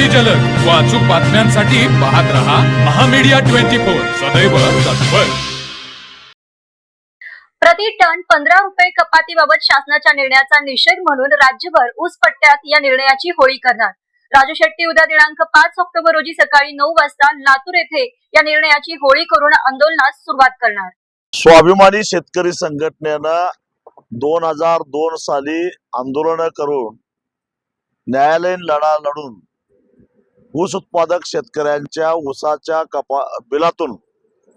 अगदी जलद. व अचूक बातम्यांसाठी पाहत रहा महामीडिया ट्वेंटी फोर. सदैव तत्पर. प्रति टन पंधरा रुपये कपातीबाबत शासनाच्या निर्णयाचा निषेध म्हणून राज्यभर ऊस पट्ट्यात या निर्णयाची होळी करणार. राजू शेट्टी उद्या दिनांक पाच ऑक्टोबर रोजी सकाळी नऊ वाजता लातूर येथे या निर्णयाची होळी करून आंदोलनास सुरुवात करणार. स्वाभिमानी शेतकरी संघटनेनं दोन हजार दोन साली आंदोलन करून न्यायालयीन लढा लढून ऊस उत्पादक शेतकऱ्यांच्या ऊसाच्या कपा बिलातून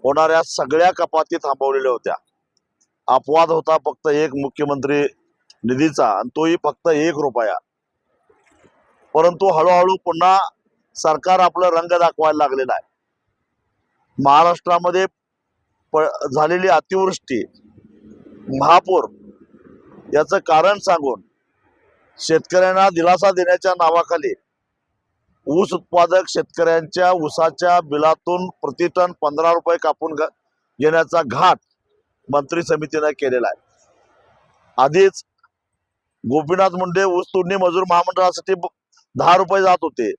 होणाऱ्या सगळ्या कपाती थांबवलेल्या होत्या. अपवाद होता फक्त एक मुख्यमंत्री निधीचा आणि तोही फक्त एक रुपया. परंतु हळूहळू पुन्हा सरकार आपलं रंग दाखवायला लागलेलं आहे. महाराष्ट्रामध्ये प झालेली अतिवृष्टी महापूर याचं कारण सांगून शेतकऱ्यांना दिलासा देण्याच्या नावाखाली ऊस उत्पादक शेतकऱ्यांच्या ऊसाच्या बिलातून प्रतिटन पंधरा रुपये कापून घेण्याचा घाट मंत्री समितीनं केलेला आहे. आधीच गोपीनाथ मुंडे ऊस तोडणी मजूर महामंडळासाठी दहा रुपये जात होते.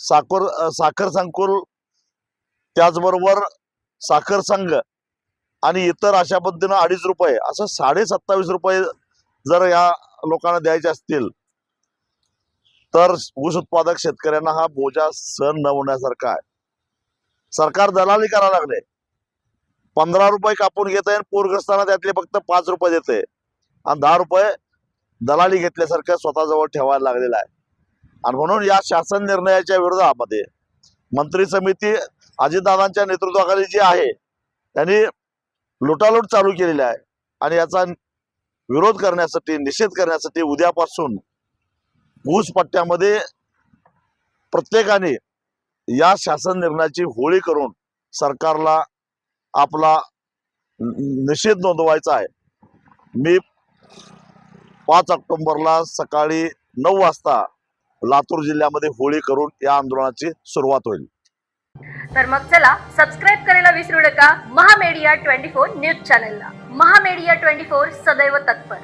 साखर साखर संकुल त्याचबरोबर साखर संघ आणि इतर अशा पद्धतीनं अडीच रुपये असं साडे सत्तावीस रुपये जर या लोकांना द्यायचे असतील तर ऊस उत्पादक शेतकऱ्यांना हा बोजा सहन न होण्यासारखा आहे. सरकार दलाली करायला लागले. पंधरा रुपये कापून घेत आहे पूरग्रस्तांना त्यातले फक्त पाच रुपये देते आणि दहा रुपये दलाली घेतल्यासारखं स्वतःजवळ ठेवायला लागलेलं आहे. आणि म्हणून या शासन निर्णयाच्या विरोधामध्ये मंत्री समिती अजितदादांच्या नेतृत्वाखाली जी आहे त्यांनी लुटालूट चालू केलेली आहे. आणि याचा विरोध करण्यासाठी निषेध करण्यासाठी उद्यापासून घुसपट्ट्यामध्ये प्रत्येकाने या शासन निर्णयाची होळी करून सरकारला आपला निषेध नोंदवायचा आहे. मी पाच ऑक्टोंबरला सकाळी नऊ वाजता लातूर जिल्ह्यामध्ये होळी करून या आंदोलनाची सुरुवात होईल. तर मग चला सबस्क्राईब करायला विसरू नका. महामेडिया ट्वेंटी फोर न्यूज चॅनलला. महामेडिया ट्वेंटी फोर सदैव तत्पर.